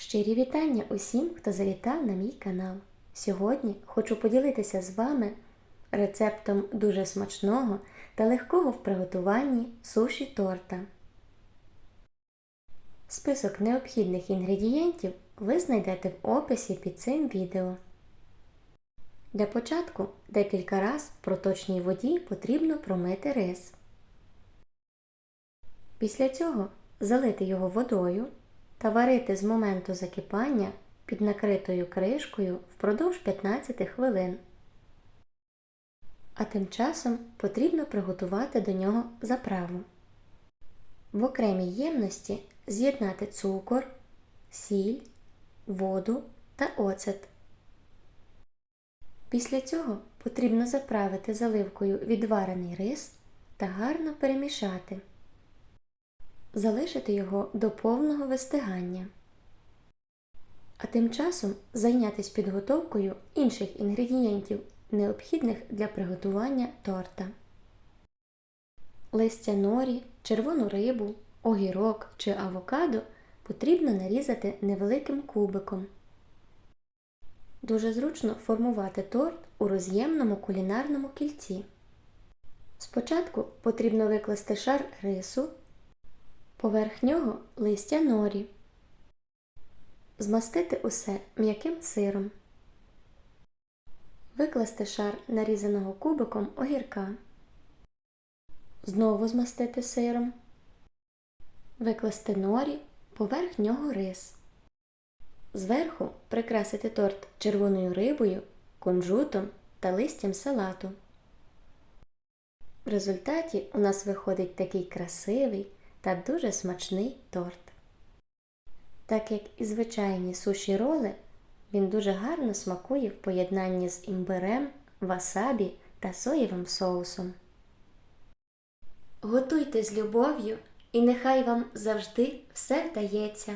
Щирі вітання усім, хто завітав на мій канал. Сьогодні хочу поділитися з вами рецептом дуже смачного та легкого в приготуванні суші торта. Список необхідних інгредієнтів ви знайдете в описі під цим відео. Для початку декілька разів в проточній воді потрібно промити рис. Після цього залити його водою та варити з моменту закипання під накритою кришкою впродовж 15 хвилин. А тим часом потрібно приготувати до нього заправу. В окремій ємності з'єднати цукор, сіль, воду та оцет. Після цього потрібно заправити заливкою відварений рис та гарно перемішати. Залишити його до повного вистигання. А тим часом зайнятися підготовкою інших інгредієнтів, необхідних для приготування торта. Листя норі, червону рибу, огірок чи авокадо потрібно нарізати невеликим кубиком. Дуже зручно формувати торт у роз'ємному кулінарному кільці. Спочатку потрібно викласти шар рису, поверх нього листя норі, змастити усе м'яким сиром, викласти шар нарізаного кубиком огірка, знову змастити сиром, викласти норі, поверх нього рис. Зверху прикрасити торт червоною рибою, кунжутом та листям салату. В результаті у нас виходить такий красивий та дуже смачний торт. Так як і звичайні суші роли, він дуже гарно смакує в поєднанні з імбирем, васабі та соєвим соусом. Готуйте з любов'ю і нехай вам завжди все вдається.